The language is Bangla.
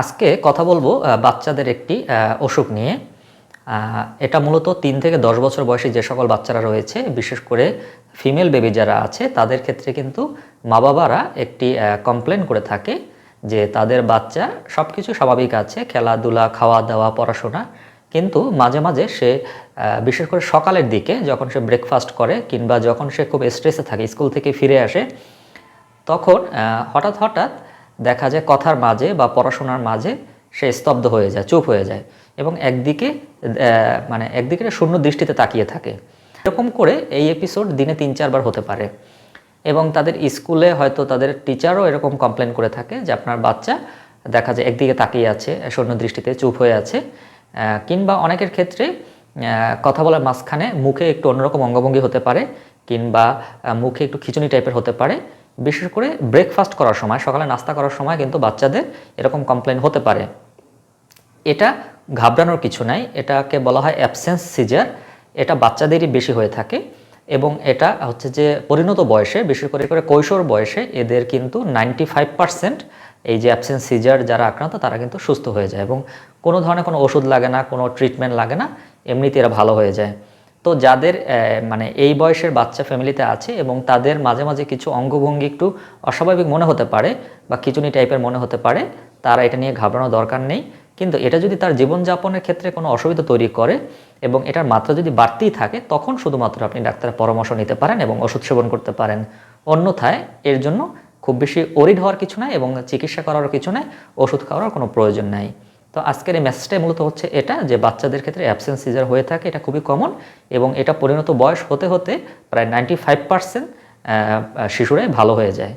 আজকে কথা বলব বাচ্চাদের একটি অসুখ নিয়ে। এটা মূলত তিন থেকে দশ বছর বয়সী যে সকল বাচ্চারা রয়েছে, বিশেষ করে ফিমেল বেবি যারা আছে, তাদের ক্ষেত্রে কিন্তু মা বাবারা একটি কমপ্লেন করে থাকে যে তাদের বাচ্চা সব কিছু স্বাভাবিক আছে, খেলাধুলা খাওয়া দাওয়া পড়াশোনা। কিন্তু মাঝে মাঝে সে বিশেষ করে সকালের দিকে যখন সে ব্রেকফাস্ট করে কিংবা যখন সে খুব স্ট্রেসে থাকে, স্কুল থেকে ফিরে আসে, তখন হঠাৎ হঠাৎ দেখা যায় কথার মাঝে বা পড়াশোনার মাঝে সে স্তব্ধ হয়ে যায়, চুপ হয়ে যায় এবং একদিকে মানে একদিকে শূন্য দৃষ্টিতে তাকিয়ে থাকে। এরকম করে এই এপিসোড দিনে তিন চারবার হতে পারে এবং তাদের স্কুলে হয়তো তাদের টিচারও এরকম কমপ্লেন করে থাকে যে আপনার বাচ্চা দেখা যায় একদিকে তাকিয়ে আছে, শূন্য দৃষ্টিতে চুপ হয়ে আছে কিংবা অনেকের ক্ষেত্রে কথা বলার মাঝখানে মুখে একটু অন্যরকম অঙ্গভঙ্গি হতে পারে কিংবা মুখে একটু খিচুনি টাইপের হতে পারে। বিশেষ করে ব্রেকফাস্ট করার সময়, সকালে নাস্তা করার সময় কিন্তু বাচ্চাদের এরকম কমপ্লেন হতে পারে। এটা ঘাবড়ানোর কিছু নাই, এটাকে বলা হয় অ্যাবসেন্স সিজার এটা বাচ্চাদেরই বেশি হয়ে থাকে এবং এটা হচ্ছে যে পরিণত বয়সে, বিশেষ করে করে কৈশোর বয়সে এদের কিন্তু নাইনটি ফাইভ পার্সেন্ট এই যে অ্যাবসেন্স সিজার যারা আক্রান্ত, তারা কিন্তু সুস্থ হয়ে যায় এবং কোনো ধরনের কোনো ওষুধ লাগে না, কোনো ট্রিটমেন্ট লাগে না, এমনিতে এরা ভালো হয়ে যায়। তো যাদের মানে এই বয়সের বাচ্চা ফ্যামিলিতে আছে এবং তাদের মাঝে মাঝে কিছু অঙ্গভঙ্গি একটু অস্বাভাবিক মনে হতে পারে বা খিচুনি টাইপের মনে হতে পারে, তারা এটা নিয়ে ঘাবড়ানোর দরকার নেই। কিন্তু এটা যদি তার জীবনযাপনের ক্ষেত্রে কোনো অসুবিধা তৈরি করে এবং এটার মাত্রা যদি বাড়তেই থাকে, তখন শুধুমাত্র আপনি ডাক্তারের পরামর্শ নিতে পারেন এবং ওষুধ সেবন করতে পারেন। অন্যথায় এর জন্য খুব বেশি ওরিড হওয়ার কিছু নাই এবং চিকিৎসা করারও কিছু নাই, ওষুধ খাওয়ার কোনো প্রয়োজন নাই। তো আজকের এই মেসেজটাই মূলত হচ্ছে এটা যে বাচ্চাদের ক্ষেত্রে অ্যাবসেন্স সিজার হয়ে থাকে, এটা খুবই কমন এবং এটা পরিণত বয়স হতে হতে প্রায় নাইনটি ফাইভ পার্সেন্ট শিশুরাই ভালো হয়ে যায়।